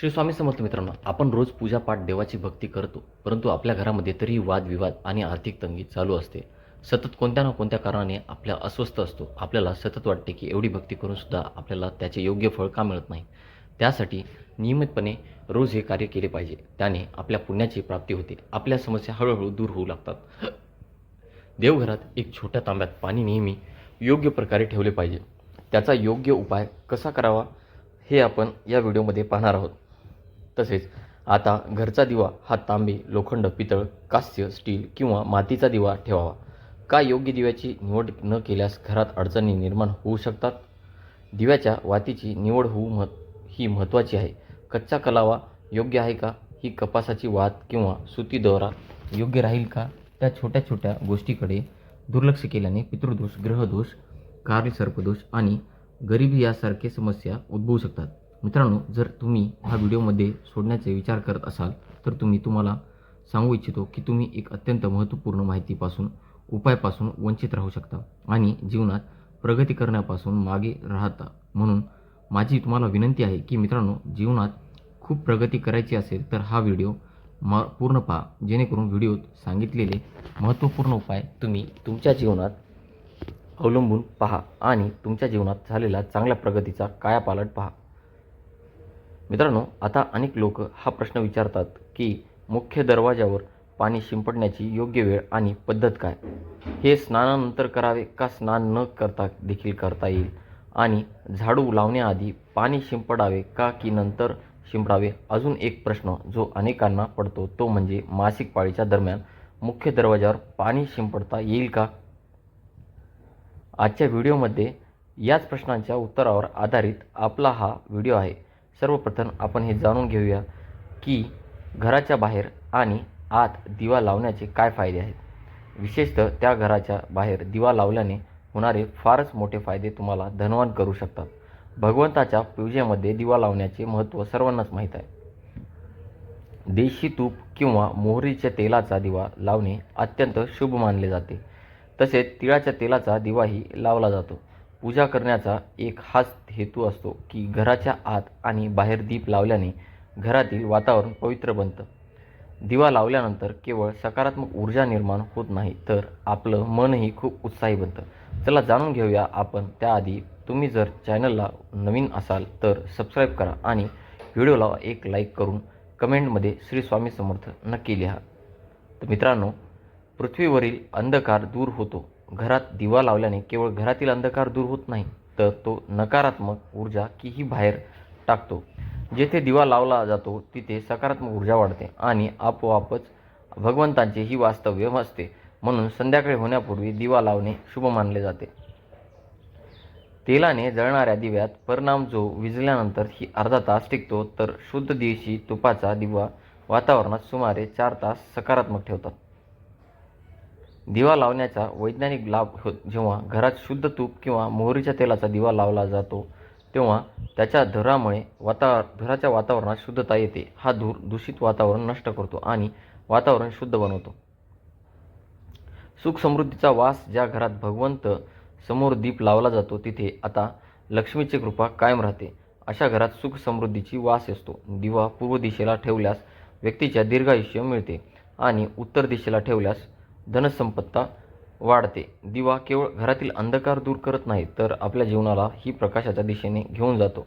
श्री स्वामी समर्थ मित्रांनो आपण रोज पूजापाठ देवाची भक्ती करतो परंतु आपल्या घरामध्ये तरीही वादविवाद आणि आर्थिक तंगी चालू असते. सतत कोणत्या ना कोणत्या कारणाने आपल्या अस्वस्थ असतो आपल्याला सतत वाटते की एवढी भक्ती करून सुद्धा आपल्याला त्याचे योग्य फळ का मिळत नाही. त्यासाठी नियमितपणे रोज हे कार्य केले पाहिजे त्याने आपल्या पुण्याची प्राप्ती होते. आपल्या समस्या हळूहळू दूर होऊ लागतात. देवघरात एक छोट्या तांब्यात पाणी नेहमी योग्य प्रकारे ठेवले पाहिजे. त्याचा योग्य उपाय कसा करावा हे आपण या व्हिडिओमध्ये पाहणार आहोत. तसेच आता घरचा दिवा हा तांबे लोखंड पितळ कास्य स्टील किंवा मातीचा दिवा ठेवावा. का योग्य दिव्याची निवड न केल्यास घरात अडचणी निर्माण होऊ शकतात? दिव्याच्या वातीची निवड होऊ मह ही महत्त्वाची आहे. कच्चा कलावा योग्य आहे का? ही कपासाची वात किंवा सुती दोरा योग्य राहील का? त्या छोट्या छोट्या गोष्टीकडे दुर्लक्ष केल्याने पितृदोष ग्रहदोष कार्य सर्पदोष आणि गरिबी यासारखे समस्या उद्भवू शकतात. मित्रांनो जर तुम्ही हा व्हिडिओमध्ये सोडण्याचे विचार करत असाल तर तुम्ही तुम्हाला सांगू इच्छितो की तुम्ही एक अत्यंत महत्त्वपूर्ण माहितीपासून उपायापासून वंचित राहू शकता आणि जीवनात प्रगती करण्यापासून मागे राहता. म्हणून माझी तुम्हाला विनंती आहे की मित्रांनो जीवनात खूप प्रगती करायची असेल तर हा व्हिडिओ म पूर्ण पहा. जेणेकरून व्हिडिओत सांगितलेले महत्त्वपूर्ण उपाय तुम्ही तुमच्या जीवनात अवलंबून पहा आणि तुमच्या जीवनात झालेला चांगल्या प्रगतीचा कायापालट पहा. मित्रांनो आता अनेक लोक हा प्रश्न विचारतात की मुख्य दरवाजावर पाणी शिंपडण्याची योग्य वेळ आणि पद्धत काय? हे स्नानानंतर करावे का स्नान न करता देखील करता येईल? आणि झाडू लावण्याआधी पाणी शिंपडावे का की नंतर शिंपडावे? अजून एक प्रश्न जो अनेकांना पडतो तो म्हणजे मासिक पाळीच्या दरम्यान मुख्य दरवाजावर पाणी शिंपडता येईल का? आजच्या व्हिडिओमध्ये याच प्रश्नांच्या उत्तरावर आधारित आपला हा व्हिडिओ आहे. सर्वप्रथम आपण हे जाणून घेऊया की घराच्या बाहेर आणि आत दिवा लावण्याचे काय फायदे आहेत. विशेषतः त्या घराच्या बाहेर दिवा लावल्याने होणारे फारच मोठे फायदे तुम्हाला धनवान करू शकतात. भगवंताच्या पूजेमध्ये दिवा लावण्याचे महत्त्व सर्वांनाच माहीत आहे. देशी तूप किंवा मोहरीच्या तेलाचा दिवा लावणे अत्यंत शुभ मानले जाते. तसेच तिळाच्या तेलाचा दिवाही लावला जातो. पूजा करण्याचा एक हाच हेतू असतो की घराच्या आत आणि बाहेर दीप लावल्याने घरातील वातावरण पवित्र बनतं. दिवा लावल्यानंतर केवळ सकारात्मक ऊर्जा निर्माण होत नाही तर आपलं मनही खूप उत्साही बनतं. चला जाणून घेऊया आपण त्याआधी तुम्ही जर चॅनलला नवीन असाल तर सबस्क्राईब करा आणि व्हिडिओला एक लाईक करून कमेंटमध्ये श्री स्वामी समर्थ नक्की लिहा. तर मित्रांनो पृथ्वीवरील अंधकार दूर होतो. घरात दिवा लावल्याने केवळ घरातील अंधकार दूर होत नाही तर तो नकारात्मक ऊर्जा कीही बाहेर टाकतो. जेथे दिवा लावला जातो तिथे सकारात्मक ऊर्जा वाढते आणि आपोआपच भगवंतांचे ही वास्तव्य असते. म्हणून संध्याकाळी होण्यापूर्वी दिवा लावणे शुभ मानले जाते. तेलाने जळणाऱ्या दिव्यात परिणाम जो विजल्यानंतर ही अर्धा तास टिकतो तर शुद्ध देशी तुपाचा दिवा वातावरणात सुमारे चार तास सकारात्मक ठेवतात. दिवा लावण्याचा वैज्ञानिक लाभ होत जेव्हा घरात शुद्ध तूप किंवा मोहरीच्या तेलाचा दिवा लावला जातो तेव्हा त्याच्या धुरामुळे वातावर धुराच्या वातावरणात शुद्धता येते. हा धूर दूषित वातावरण नष्ट करतो आणि वातावरण शुद्ध बनवतो. सुख समृद्धीचा वास ज्या घरात भगवंत समोर दीप लावला जातो तिथे आता लक्ष्मीची कृपा कायम राहते. अशा घरात सुख समृद्धीची वास असतो. दिवा पूर्व दिशेला ठेवल्यास व्यक्तीच्या दीर्घायुष्य मिळते आणि उत्तर दिशेला ठेवल्यास धनसंपत्ता वाढते. दिवा केवळ घरातील अंधकार दूर करत नाही तर आपल्या जीवनाला ही प्रकाशाच्या दिशेने घेऊन जातो.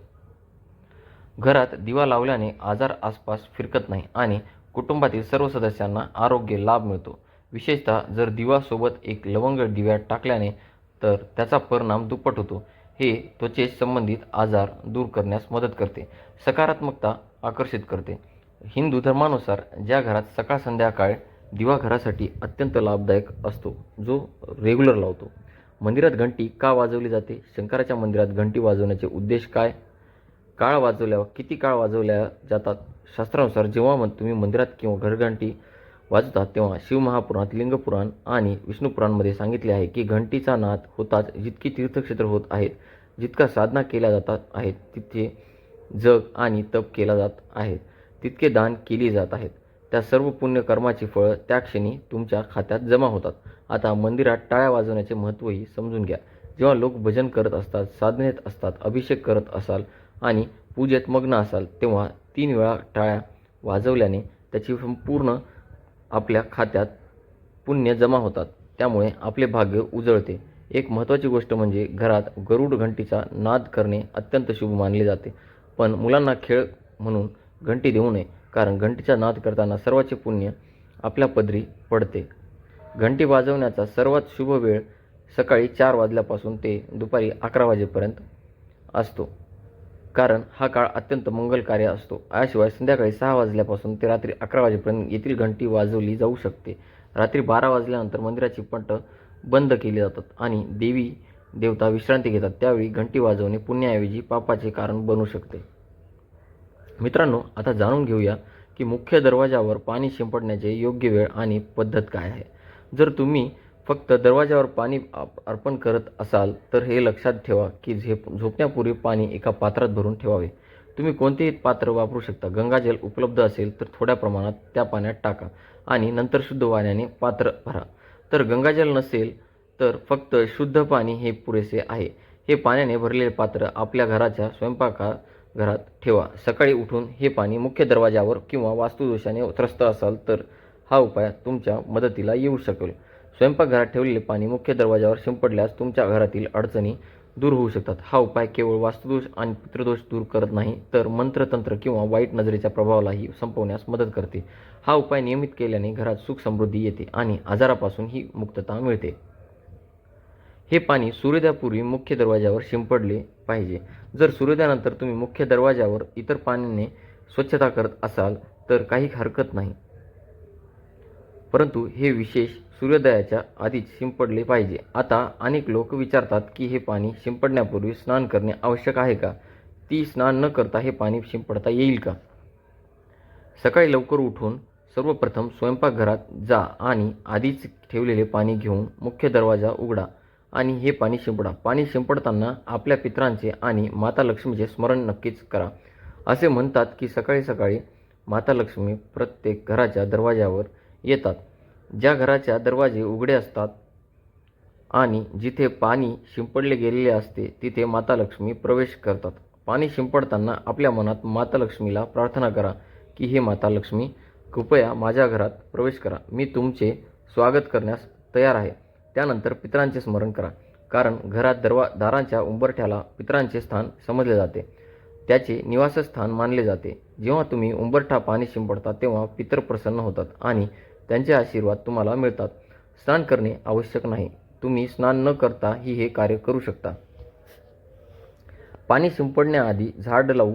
घरात दिवा लावल्याने आजार आसपास फिरकत नाही आणि कुटुंबातील सर्व सदस्यांना आरोग्य लाभ मिळतो. विशेषतः जर दिवासोबत एक लवंग दिव्यात टाकल्याने तर त्याचा परिणाम दुप्पट होतो. हे त्वचेस संबंधित आजार दूर करण्यास मदत करते. सकारात्मकता आकर्षित करते. हिंदू धर्मानुसार ज्या घरात सकाळ संध्याकाळ दिवा घरासाठी अत्यंत लाभदायक असतो जो रेग्युलर लावतो. मंदिरात घंटी का वाजवली जाते? शंकराच्या मंदिरात घंटी वाजवण्याचे उद्देश काय? काळ वाजवल्यावर किती काळ वाजवल्या जातात? शास्त्रानुसार जेव्हा मग तुम्ही मंदिरात किंवा घरघंटी वाजवतात तेव्हा शिवमहापुराणात लिंगपुराण आणि विष्णुपुराणमध्ये सांगितले आहे की घंटीचा नाद होताच जितकी तीर्थक्षेत्र होत आहेत जितका साधना केल्या जातात आहेत तितके जग आणि तप केला जात आहेत तितके दान केली जात आहेत. त्या सर्व पुण्यकर्माची फळं त्या क्षणी तुमच्या खात्यात जमा होतात. आता मंदिरात टाळ्या वाजवण्याचे महत्त्वही समजून घ्या. जेव्हा लोक भजन करत असतात साधनेत असतात अभिषेक करत असाल आणि पूजेत मग्न असाल तेव्हा तीन वेळा टाळ्या वाजवल्याने त्याची संपूर्ण आपल्या खात्यात पुण्य जमा होतात. त्यामुळे आपले भाग्य उजळते. एक महत्त्वाची गोष्ट म्हणजे घरात गरुड घंटीचा नाद करणे अत्यंत शुभ मानले जाते. पण मुलांना खेळ म्हणून घंटी देऊ नये. कारण घंटीचा नाद करताना सर्वाचे पुण्य आपल्या पदरी पडते. घंटी वाजवण्याचा सर्वात शुभ वेळ सकाळी चार वाजल्यापासून ते दुपारी अकरा वाजेपर्यंत असतो. कारण हा काळ अत्यंत मंगलकार्य असतो. याशिवाय संध्याकाळी सहा वाजल्यापासून ते रात्री अकरा वाजेपर्यंत येथील घंटी वाजवली जाऊ शकते. रात्री बारा वाजल्यानंतर मंदिराची पट बंद केली जातात आणि देवी देवता विश्रांती घेतात. त्यावेळी घंटी वाजवणे पुण्याऐवजी पापाचे कारण बनू शकते. मित्रांनो आता जाणून घेऊया की मुख्य दरवाजावर पाणी शिंपडण्याचे योग्य वेळ आणि पद्धत काय आहे. जर तुम्ही फक्त दरवाजावर पाणी अर्पण करत असाल तर हे लक्षात ठेवा की झेप झोपण्यापूर्वी पाणी एका पात्रात भरून ठेवावे. तुम्ही कोणतेही पात्र वापरू शकता. गंगाजल उपलब्ध असेल तर थोड्या प्रमाणात त्या पाण्यात टाका आणि नंतर शुद्ध पाण्याने पात्र भरा. तर गंगाजल नसेल तर फक्त शुद्ध पाणी हे पुरेसे आहे. हे पाण्याने भरलेले पात्र आपल्या घराच्या स्वयंपाका घरात ठेवा. सकाळी उठून हे पाणी मुख्य दरवाजावर किंवा वास्तुदोषाने त्रस्त असाल तर हा उपाय तुमच्या मदतीला येऊ शकेल. स्वयंपाकघरात ठेवलेले पाणी मुख्य दरवाजावर शिंपडल्यास तुमच्या घरातील अडचणी दूर होऊ शकतात. हा उपाय केवळ वास्तुदोष आणि पितृदोष दूर करत नाही तर मंत्रतंत्र किंवा वाईट नजरेच्या प्रभावालाही संपवण्यास मदत करते. हा उपाय नियमित केल्याने घरात सुख समृद्धी येते आणि आजारापासूनही मुक्तता मिळते. हे पाणी सूर्योदयापूर्वी मुख्य दरवाजावर शिंपडले पाहिजे. जर सूर्योदयानंतर तुम्ही मुख्य दरवाजावर इतर पाण्याने स्वच्छता करत असाल तर काही हरकत नाही. परंतु हे विशेष सूर्योदयाच्या आधीच शिंपडले पाहिजे. आता अनेक लोक विचारतात की हे पाणी शिंपडण्यापूर्वी स्नान करणे आवश्यक आहे का? ती स्नान न करता हे पाणी शिंपडता येईल का? सकाळी लवकर उठून सर्वप्रथम स्वयंपाकघरात जा आणि आधीच ठेवलेले पाणी घेऊन मुख्य दरवाजा उघडा. आणि हे पाणी शिंपडा. पाणी शिंपडताना आपल्या पितरांचे आणि माता लक्ष्मीचे स्मरण नक्कीच करा. असे म्हणतात की सकाळी सकाळी माता लक्ष्मी प्रत्येक घराच्या दरवाजावर येतात. ज्या घराच्या दरवाजे उघडे असतात आणि जिथे पाणी शिंपडले गेलेले असते तिथे माता लक्ष्मी प्रवेश करतात. पाणी शिंपडताना आपल्या मनात माता लक्ष्मीला प्रार्थना करा की हे माता लक्ष्मी कृपया माझ्या घरात प्रवेश करा. मी तुमचे स्वागत करण्यास तयार आहे. त्यानंतर पितरांचे स्मरण करा. कारण घरात दरवा दारांच्या उंबरठ्याला पितरांचे स्थान समजले जाते. त्याचे निवासस्थान मानले जाते. जेव्हा तुम्ही उंबरठा पाणी शिंपडता तेव्हा पितर प्रसन्न होतात आणि त्यांचे आशीर्वाद तुम्हाला मिळतात. स्नान करणे आवश्यक नाही. तुम्ही स्नान न करता ही हे कार्य करू शकता. पाणी शिंपडण्याआधी झाड लावू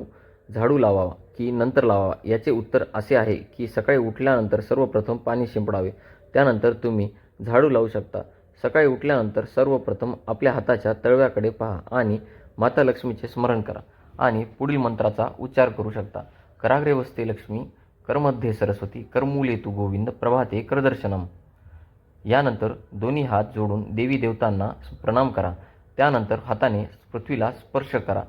झाडू लावावा की नंतर लावावा? याचे उत्तर असे आहे की सकाळी उठल्यानंतर सर्वप्रथम पाणी शिंपडावे. त्यानंतर तुम्ही झाडू लावू शकता. सकाळी उठल्यानंतर सर्वप्रथम आपल्या हाताच्या तळव्याकडे पहा आणि माता लक्ष्मीचे स्मरण करा आणि पुढील मंत्राचा उच्चार करू शकता. कराग्रे वस्ते लक्ष्मी करमध्ये सरस्वती करमूले तू गोविंद प्रभाते करदर्शनम. यानंतर दोन्ही हात जोडून देवी देवतांना प्रणाम करा. त्यानंतर हाताने पृथ्वीला स्पर्श करा.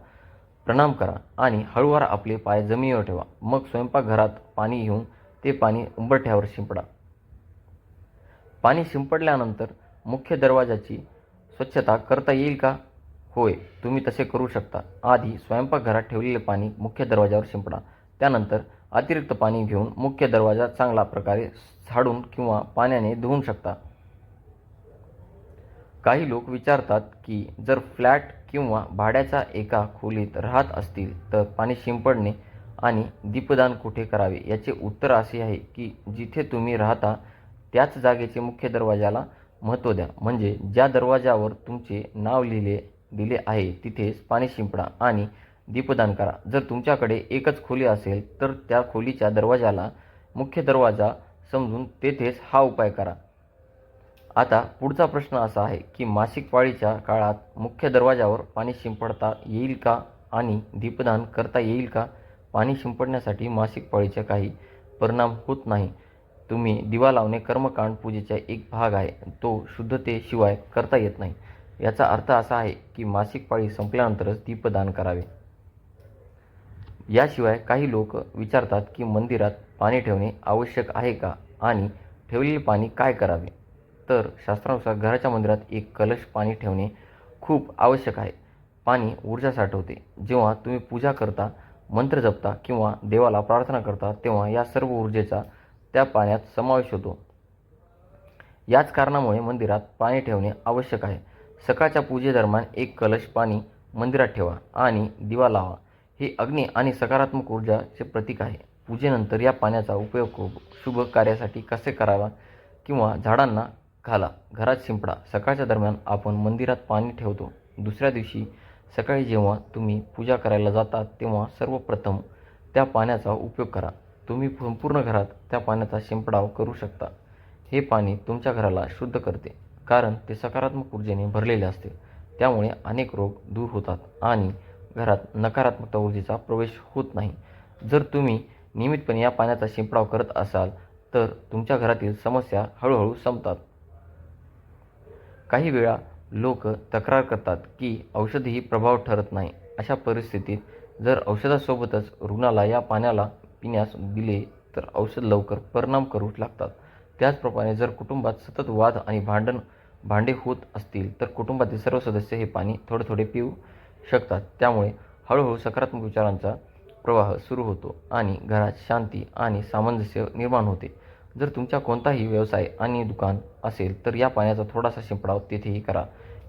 प्रणाम करा आणि हळूवार आपले पाय जमिनीवर ठेवा. मग स्वयंपाकघरात पाणी घेऊन ते पाणी उंबरठ्यावर शिंपडा. पाणी शिंपडल्यानंतर मुख्य दरवाजाची स्वच्छता करता येईल का? होय तुम्ही तसे करू शकता. आधी स्वयंपाकघरात ठेवलेले पाणी मुख्य दरवाजावर शिंपडा. त्यानंतर अतिरिक्त पाणी घेऊन मुख्य दरवाजा चांगला प्रकारे झाडून किंवा पाण्याने धुवून शकता. काही लोक विचारतात की जर फ्लॅट किंवा भाड्याच्या एका खोलीत राहत असतील तर पाणी शिंपडणे आणि दीपदान कुठे करावे? याचे उत्तर असे आहे की जिथे तुम्ही राहता त्याच जागेचे मुख्य दरवाजाला महत्त्व द्या. म्हणजे ज्या दरवाजावर तुमचे नाव लिहिले दिले आहे तिथेच पाणी शिंपडा आणि दीपदान करा. जर तुमच्याकडे एकच खोली असेल तर त्या खोलीच्या दरवाजाला मुख्य दरवाजा समजून तेथेच हा उपाय करा. आता पुढचा प्रश्न असा आहे की मासिक पाळीच्या काळात मुख्य दरवाजावर पाणी शिंपडता येईल का आणि दीपदान करता येईल का? पाणी शिंपडण्यासाठी मासिक पाळीचे काही परिणाम होत नाही. तुम्ही दिवा लावणे कर्मकांड पूजेचा एक भाग आहे. तो शुद्धतेशिवाय करता येत नाही. याचा अर्थ असा आहे की मासिक पाळी संपल्यानंतरच दीपदान करावे. याशिवाय काही लोक विचारतात की मंदिरात पाणी ठेवणे आवश्यक आहे का आणि ठेवलेले पाणी काय करावे? तर शास्त्रानुसार घराच्या मंदिरात एक कलश पाणी ठेवणे खूप आवश्यक आहे. पाणी ऊर्जा साठवते. जेव्हा तुम्ही पूजा करता मंत्र जपता किंवा देवाला प्रार्थना करता तेव्हा या सर्व ऊर्जेचा त्या पाण्यात समावेश होतो. याच कारणामुळे मंदिरात पाणी ठेवणे आवश्यक आहे. सकाळच्या पूजेदरम्यान एक कलश पाणी मंदिरात ठेवा आणि दिवा लावा. हे अग्नी आणि सकारात्मक ऊर्जाचे प्रतीक आहे. पूजेनंतर या पाण्याचा उपयोग शुभ कार्यासाठी कसे करावा किंवा झाडांना घाला. घरात शिंपडा. सकाळच्या दरम्यान आपण मंदिरात पाणी ठेवतो. दुसऱ्या दिवशी सकाळी जेव्हा तुम्ही पूजा करायला जाता तेव्हा सर्वप्रथम त्या पाण्याचा उपयोग करा. तुम्ही संपूर्ण घरात त्या पाण्याचा शिंपडाव करू शकता. हे पाणी तुमच्या घराला शुद्ध करते कारण ते सकारात्मक ऊर्जेने भरलेले असते. त्यामुळे अनेक रोग दूर होतात आणि घरात नकारात्मकता ऊर्जेचा प्रवेश होत नाही. जर तुम्ही नियमितपणे या पाण्याचा शिंपडाव करत असाल तर तुमच्या घरातील समस्या हळूहळू संपतात. काही वेळा लोक तक्रार करतात की औषधही प्रभाव ठरत नाही. अशा परिस्थितीत जर औषधासोबतच रुग्णाला या पाण्याला पिण्यास दिले तर औषध लवकर परिणाम करू लागतात. त्याचप्रमाणे जर कुटुंबात सतत वाद आणि भांडण भांडे होत असतील तर कुटुंबातील सर्व सदस्य हे पाणी थोडे थोडे पिऊ शकतात. त्यामुळे हळूहळू सकारात्मक विचारांचा प्रवाह सुरू होतो आणि घरात शांती आणि सामंजस्य निर्माण होते. जर तुमचा कोणताही व्यवसाय आणि दुकान असेल तर या पाण्याचा थोडासा शिंपडाव तेथेही करा.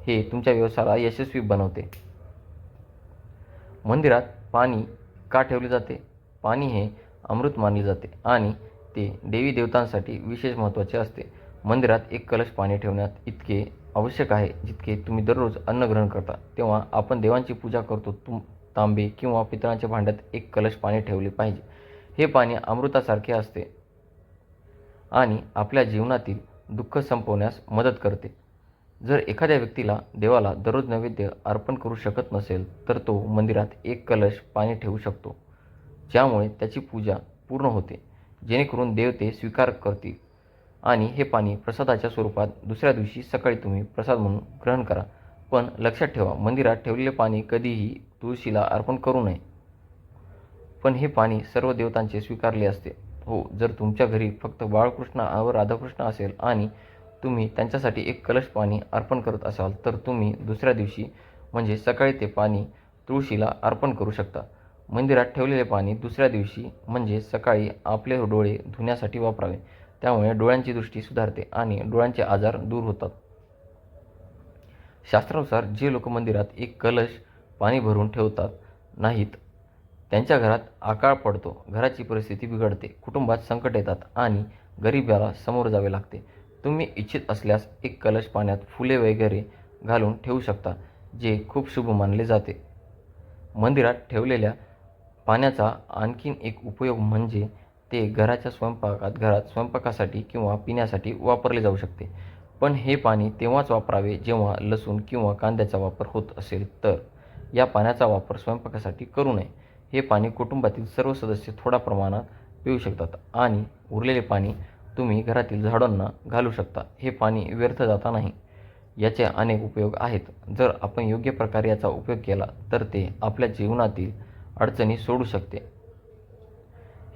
हे तुमच्या व्यवसायाला यशस्वी बनवते. मंदिरात पाणी का ठेवले जाते? पाणी हे अमृत मानले जाते आणि ते देवी देवतांसाठी विशेष महत्त्वाचे असते. मंदिरात एक कलश पाणी ठेवण्यात इतके आवश्यक आहे जितके तुम्ही दररोज अन्न ग्रहण करता. तेव्हा आपण देवांची पूजा करतो तुम तांबे किंवा पितळांच्या भांड्यात एक कलश पाणी ठेवले पाहिजे. हे पाणी अमृतासारखे असते आणि आपल्या जीवनातील दुःख संपवण्यास मदत करते. जर एखाद्या व्यक्तीला देवाला दररोज नैवेद्य अर्पण करू शकत नसेल तर तो मंदिरात एक कलश पाणी ठेवू शकतो. ज्यामुळे त्याची पूजा पूर्ण होते. जेणेकरून देव ते स्वीकार करतील. आणि हे पाणी प्रसादाच्या स्वरूपात दुसऱ्या दिवशी सकाळी तुम्ही प्रसाद म्हणून ग्रहण करा. पण लक्षात ठेवा मंदिरात ठेवलेले पाणी कधीही तुळशीला अर्पण करू नये. पण हे पाणी सर्व देवतांचे स्वीकारले असते. हो जर तुमच्या घरी फक्त बाळकृष्ण व राधाकृष्ण असेल आणि तुम्ही त्यांच्यासाठी एक कलश पाणी अर्पण करत असाल तर तुम्ही दुसऱ्या दिवशी म्हणजे सकाळी ते पाणी तुळशीला अर्पण करू शकता. मंदिरात ठेवलेले पाणी दुसऱ्या दिवशी म्हणजे सकाळी आपले डोळे धुण्यासाठी वापरावे. त्यामुळे डोळ्यांची दृष्टी सुधारते आणि डोळ्यांचे आजार दूर होतात. शास्त्रानुसार जे लोक मंदिरात एक कलश पाणी भरून ठेवतात नाहीत त्यांच्या घरात आकाळ पडतो. घराची परिस्थिती बिघडते कुटुंबात संकट येतात आणि गरिबाला समोर जावे लागते. तुम्ही इच्छित असल्यास एक कलश पाण्यात फुले वगैरे घालून ठेवू शकता जे खूप शुभ मानले जाते. मंदिरात ठेवलेल्या पाण्याचा आणखीन एक उपयोग म्हणजे ते घराच्या स्वयंपाकात घरात स्वयंपाकासाठी किंवा पिण्यासाठी वापरले जाऊ शकते. पण हे पाणी तेव्हाच वापरावे जेव्हा लसूण किंवा कांद्याचा वापर होत असेल तर. या पाण्याचा वापर स्वयंपाकासाठी करू नये. हे पाणी कुटुंबातील सर्व सदस्य थोड्या प्रमाणात पिऊ शकतात आणि उरलेले पाणी तुम्ही घरातील झाडांना घालू शकता. हे पाणी व्यर्थ जाता नाही. याचे अनेक उपयोग आहेत. जर आपण योग्य प्रकारे याचा उपयोग केला तर ते आपल्या जीवनातील अडचणी सोडू शकते.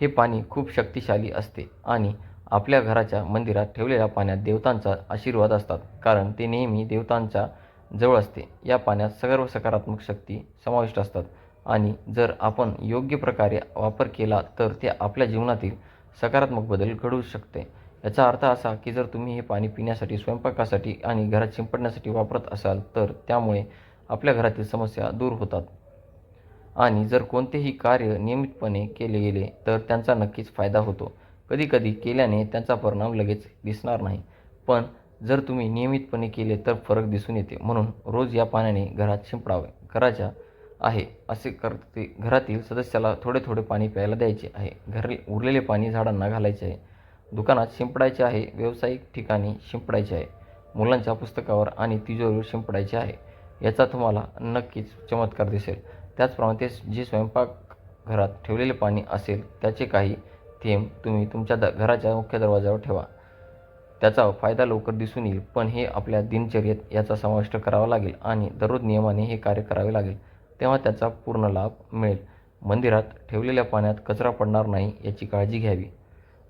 हे पाणी खूप शक्तिशाली असते आणि आपल्या घराच्या मंदिरात ठेवलेल्या पाण्यात देवतांचा आशीर्वाद असतात कारण ते नेहमी देवतांच्या जवळ असते. या पाण्यात सर्व सकारात्मक शक्ती समाविष्ट असतात आणि जर आपण योग्य प्रकारे वापर केला तर ते आपल्या जीवनातील सकारात्मक बदल घडवू शकते. याचा अर्थ असा की जर तुम्ही हे पाणी पिण्यासाठी स्वयंपाकासाठी आणि घरात शिंपडण्यासाठी वापरत असाल तर त्यामुळे आपल्या घरातील समस्या दूर होतात. आणि जर कोणतेही कार्य नियमितपणे केले गेले तर त्यांचा नक्कीच फायदा होतो. कधीकधी केल्याने त्यांचा परिणाम लगेच दिसणार नाही. पण जर तुम्ही नियमितपणे केले तर फरक दिसून येते. म्हणून रोज या पाण्याने घरात शिंपडावे. घराच्या आहे असे करते. घरातील सदस्याला थोडे थोडे पाणी प्यायला द्यायचे आहे. घर उरलेले पाणी झाडांना घालायचे आहे. दुकानात शिंपडायचे आहे. व्यावसायिक ठिकाणी शिंपडायचे आहे. मुलांच्या पुस्तकावर आणि तिजोरीवर शिंपडायचे आहे. याचा तुम्हाला नक्कीच चमत्कार दिसेल. त्याचप्रमाणे ते जे स्वयंपाक घरात ठेवलेले पाणी असेल त्याचे काही थेंब तुम्ही तुमच्या द घराच्या मुख्य दरवाजावर ठेवा. त्याचा फायदा लवकर दिसून येईल पण हे आपल्या दिनचर्येत याचा समाविष्ट करावा लागेल आणि दररोज नियमाने हे कार्य करावे लागेल तेव्हा त्याचा पूर्ण लाभ मिळेल. मंदिरात ठेवलेल्या पाण्यात कचरा पडणार नाही याची काळजी घ्यावी.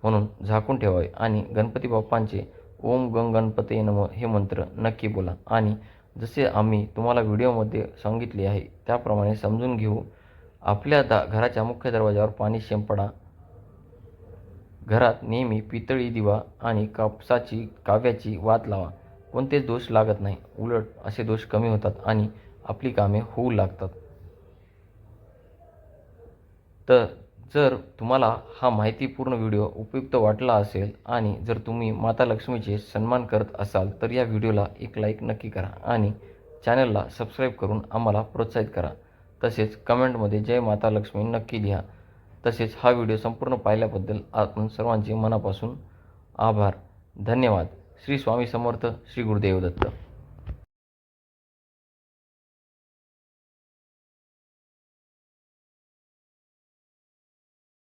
म्हणून झाकून ठेवावे आणि गणपती बाप्पांचे ओम गंग गणपते नम हे मंत्र नक्की बोला आणि जसे आम्ही तुम्हाला व्हिडिओमध्ये सांगितले आहे त्याप्रमाणे समजून घेऊ. आपल्या दा घराच्या मुख्य दरवाजावर पाणी शिंपडा. घरात नेहमी पितळी दिवा आणि कापसाची काव्याची वात लावा. कोणतेच दोष लागत नाही. उलट असे दोष कमी होतात आणि आपली कामे होऊ लागतात. तर जर तुम्हाला हा माहितीपूर्ण व्हिडिओ उपयुक्त वाटला असेल आणि जर तुम्ही माता लक्ष्मीचे सन्मान करत असाल तर या व्हिडिओला एक लाईक नक्की करा आणि चॅनलला सबस्क्राईब करून आम्हाला प्रोत्साहित करा. तसेच कमेंटमध्ये जय माता लक्ष्मी नक्की लिहा. तसेच हा व्हिडिओ संपूर्ण पाहिल्याबद्दल आपण सर्वांचे मनापासून आभार. धन्यवाद. श्री स्वामी समर्थ श्री गुरुदेव दत्त.